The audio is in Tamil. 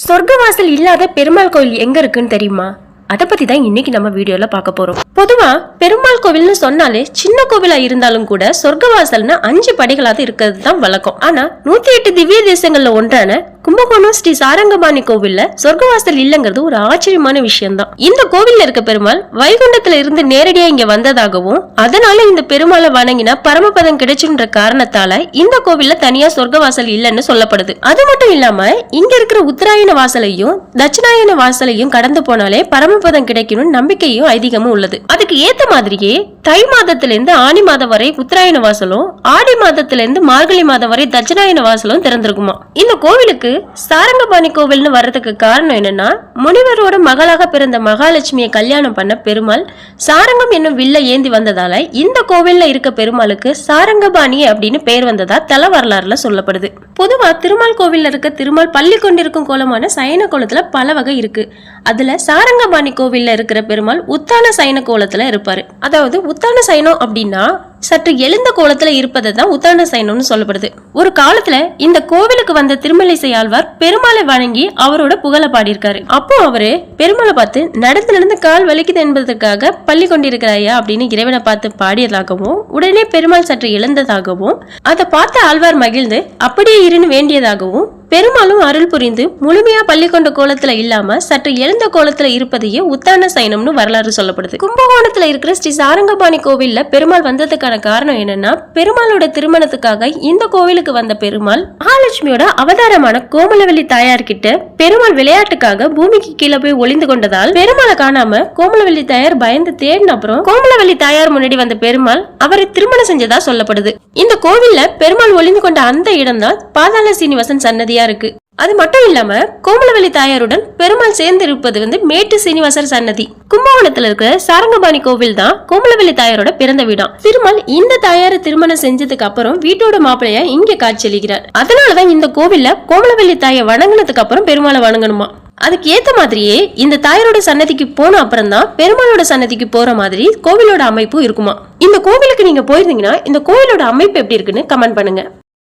சொர்க்கவாசல் இல்லாத பெருமாள் கோயில் எங்க இருக்குன்னு தெரியுமா? அதை பத்தி தான் இன்னைக்கு நம்ம வீடியோல பார்க்க போறோம். பொதுவா பெருமாள் கோவில்னு சொன்னாலே சின்ன கோவிலா இருந்தாலும் கூட சொர்க்கவாசல்னு அஞ்சு படிகளாவது இருக்கிறது தான் வழக்கம். ஆனா நூத்தி எட்டு திவ்ய தேசங்கள்ல ஒன்றான கும்பகோணம் ஸ்ரீ சாரங்கபாணி கோவில்ல சொர்க்கவாசல் இல்லங்கிறது ஒரு ஆச்சரியமான விஷயம் தான் இந்த கோவில்ல இருக்க பெருமாள் வைகுண்டத்துல இருந்து நேரடியா இங்க வந்ததாகவும் அதனால இந்த பெருமாளை வணங்கினா பரமபதம் கிடைச்சுன்ற காரணத்தால இந்த கோவில்ல தனியா சொர்க்கவாசல் இல்லைன்னு சொல்லப்படுது. அது மட்டும் இல்லாம இங்க இருக்கிற உத்தராயண வாசலையும் தட்சிணாயன வாசலையும் கடந்து போனாலே பரமபதம் கிடைக்கணும்னு நம்பிக்கையும் ஐதீகமும் உள்ளது. அதுக்கு ஏத்த மாதிரியே தை மாதத்திலிருந்து ஆணி ஆனி மாதம் வரை உத்தராயண வாசலும் ஆடி மாதத்திலிருந்து மார்கழி மாதம் வரை தட்சிணாயன வாசலும் திறந்திருக்குமா? இந்த கோவிலுக்கு சாரங்கபாணி கோவில்னு வர்றதுக்கு காரணம் என்னன்னா முனிவரோட மகளாக பிறந்த மகாலட்சுமியை கல்யாணம் பண்ண பெருமாள் சாரங்கம் என்னும் வில்ல ஏந்தி வந்ததால இந்த கோவில்ல இருக்க பெருமாளுக்கு சாரங்கபாணி அப்படின்னு பெயர் வந்ததா தல வரலாறுல சொல்லப்படுது. பொதுவா திருமால் கோவில்ல இருக்க திருமால் பள்ளி கொண்டிருக்கும் கோலமான சயன கோலத்துல பல வகை இருக்கு. அதுல சாரங்கபாணி கோவில்ல இருக்கிற பெருமாள் உத்தான சயன கோலத்துல இருப்பாரு. அதாவது உத்தான சைனம் அப்படின்னா சற்று எழுந்த கோலத்துல இருப்பதை தான் உத்தான சைனம்னு சொல்லப்படுது. ஒரு காலத்துல இந்த கோவிலுக்கு வந்த திருமலைசை ஆழ்வார் பெருமாளை வணங்கி அவரோட புகழ பாடியிருக்காரு. அப்போ அவரு பெருமாளை பார்த்து நடந்து நடந்து கால் வலிக்குது என்பதற்காக பள்ளி கொண்டிருக்கிறாயா? அப்படின்னு இறைவனை பார்த்து பாடியதாகவும் உடனே பெருமாள் சற்று எழுந்ததாகவும் அதை பார்த்த ஆழ்வார் மகிழ்ந்து அப்படியே இருன்னு வேண்டியதாகவும் பெருமாளும் அருள் புரிந்து முழுமையா பள்ளி கொண்ட கோலத்துல இல்லாம சற்று எழுந்த கோலத்துல இருப்பதையே உத்தான சயனம்னு வரலாறு சொல்லப்படுது. கும்பகோணத்துல இருக்கிற ஸ்ரீ சாரங்கபாணி கோவில்ல பெருமாள் வந்ததுக்கான காரணம் என்னன்னா பெருமாளோட திருமணத்துக்காக இந்த கோவிலுக்கு வந்த பெருமாள் மகாலட்சுமியோட அவதாரமான கோமலவெளி தாயார் கிட்ட பெருமாள் விளையாட்டுக்காக பூமிக்கு கீழே போய் ஒளிந்து கொண்டதால் பெருமாளை காணாம கோமலவெளி தாயார் பயந்து தேடின அப்புறம் கோமலவெளி தாயார் முன்னாடி வந்த பெருமாள் அவரை திருமணம் செஞ்சதா சொல்லப்படுது. இந்த கோவில்ல பெருமாள் ஒளிந்து கொண்ட அந்த இடம்தான் பாதாள சீனிவாசன் சன்னதியா இருக்கு. அது மட்டும் இல்லாம கோமலவெளி தாயாருடன் பெருமாள் சேர்ந்து இருப்பது வந்து மேட்டு சீனிவாசர் சன்னதி. கும்பகோணத்துல இருக்கிற சாரங்கபாணி கோவில் தான் கோமலவெளி தாயாரோட பிறந்த வீடாம். திருமால் இந்த தாயாரை திருமணம் செஞ்சதுக்கு அப்புறம் வீட்டோட மாப்பிள்ளையா இங்க காட்சியளிக்கிறார். அதனாலதான் இந்த கோவில்ல கோமலவெளி தாயை வணங்கினதுக்கு அப்புறம் பெருமாளை வணங்கணுமா? அதுக்கு ஏத்த மாதிரியே இந்த தாயாரோட சன்னதிக்கு போன அப்புறம் தான் பெருமாளோட சன்னதிக்கு போற மாதிரி கோவிலோட அமைப்பு இருக்குமா? இந்த கோவிலுக்கு நீங்க போயிருந்தீங்கன்னா இந்த கோவிலோட அமைப்பு எப்படி இருக்குன்னு கமெண்ட் பண்ணுங்க.